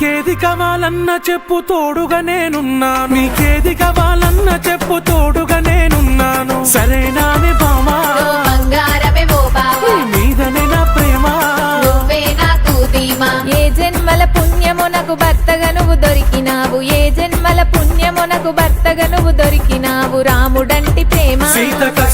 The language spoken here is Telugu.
నీకేది కావాలన్నా చెప్పు తోడుగా నేనున్నాను. నీకేది కావాలన్నా చెప్పు తోడుగా నేనున్నాను. సరేనానే బామా ఓ బంగారమే ఓ బావా? నీ మీదనే నా ప్రేమ? ఏ జన్మల పుణ్యమునకు భర్తగా నువ్వు దొరికినావు. ఏ జన్మల పుణ్యమునకు భర్తగా నువ్వు దొరికినావు. రాముడంటి ప్రేమ? సీత కష్టాలను పెట్ట